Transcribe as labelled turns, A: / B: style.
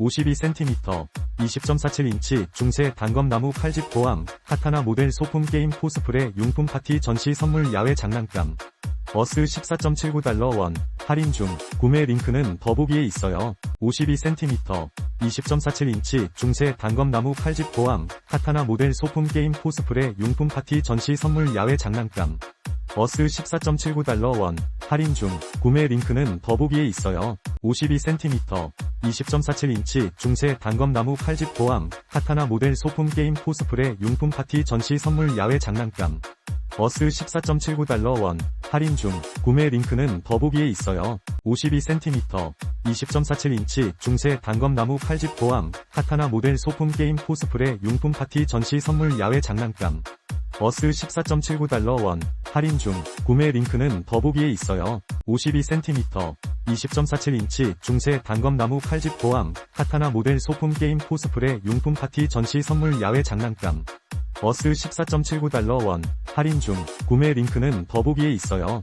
A: 52cm, 20.47인치 중세 단검나무 칼집 고함, 카타나 모델 소품 게임 코스프레 용품 파티 전시 선물 야외 장난감. 어스 14.79달러 원, 할인 중, 구매 링크는 더보기에 있어요. 52cm, 20.47인치 중세 단검나무 칼집 고함, 카타나 모델 소품 게임 코스프레 용품 파티 전시 선물 야외 장난감. 어스 14.79달러 원, 할인 중, 구매 링크는 더보기에 있어요. 52cm, 20.47인치 중세 단검나무 칼집 고함, 카타나 모델 소품 게임 코스프레 용품 파티 전시 선물 야외 장난감. 어스 14.79달러 원, 할인 중, 구매 링크는 더보기에 있어요. 52cm, 20.47인치 중세 단검나무 칼집 고함, 카타나 모델 소품 게임 코스프레 용품 파티 전시 선물 야외 장난감. 어스 14.79달러 원, 할인 중, 구매 링크는 더보기에 있어요. 52cm, 20.47인치 중세 단검나무 칼집 고함, 카타나 모델 소품 게임 코스프레 용품 파티 전시 선물 야외 장난감. 어스 14.79달러 원, 할인 중, 구매 링크는 더보기에 있어요.